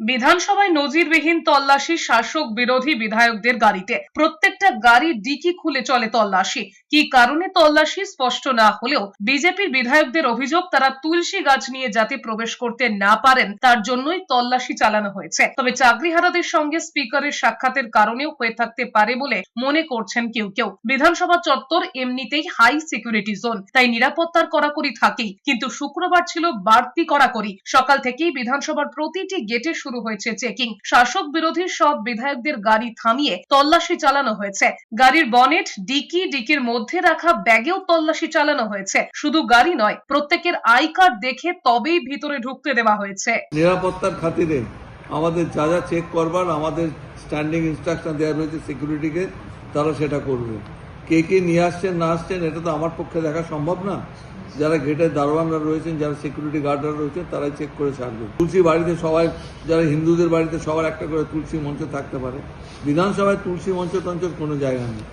বিধানসভায় নজিরবিহীন তল্লাশি শাসক বিরোধী বিধায়কদের গাড়িতে। প্রত্যেকটা গাড়ি ডিকি খুলে চলে তল্লাশি। কি কারণে তল্লাশি? স্পষ্ট না হলেও বিজেপির বিধায়কদের অভিযোগ, তারা তুলসী গাছ নিয়ে যাতে প্রবেশ করতে না পারেন, তার জন্যই তল্লাশি চালানো হয়েছে। তবে চাকরিহারাদের সঙ্গে স্পিকারের সাক্ষাতের কারণেও হয়ে থাকতে পারে বলে মনে করছেন কেউ কেউ। বিধানসভা চত্বর এমনিতেই হাই সিকিউরিটি জোন, তাই নিরাপত্তার কড়াকড়ি থাকেই। কিন্তু শুক্রবার ছিল বাড়তি কড়াকড়ি। সকাল থেকেই বিধানসভার প্রতিটি গেটে শুরু হয়েছে চেকিং। শাসক বিরোধী সব বিধায়কদের গাড়ি থামিয়ে তল্লাশি চালানো হয়েছে। গাড়ির বনেট ডিকি ডিকির মধ্যে রাখা ব্যাগেও তল্লাশি চালানো হয়েছে। শুধু গাড়ি নয়, প্রত্যেকের আই কার্ড দেখে তবেই ভিতরে ঢুকতে দেওয়া হয়েছে। নিরাপত্তার খাতিরে আমাদের যা যা চেক করবার, আমাদের স্ট্যান্ডিং ইনস্ট্রাকশন দেওয়া রয়েছে সিকিউরিটিকে তারা সেটা করবে। কে কে নিয়ে আসছেন, না আসছেন, এটা তো আমার পক্ষে দেখা সম্ভব না। যারা গেটের দারোয়ানরা রয়েছেন, যারা সিকিউরিটি গার্ডরা রয়েছেন, তারাই চেক করে ছাড়বে। তুলসী বাড়িতে সবাই, যারা হিন্দুদের বাড়িতে সবার একটা করে তুলসী মঞ্চ থাকতে পারে। বিধানসভায় তুলসী মঞ্চ তঞ্চল কোনো জায়গা নেই।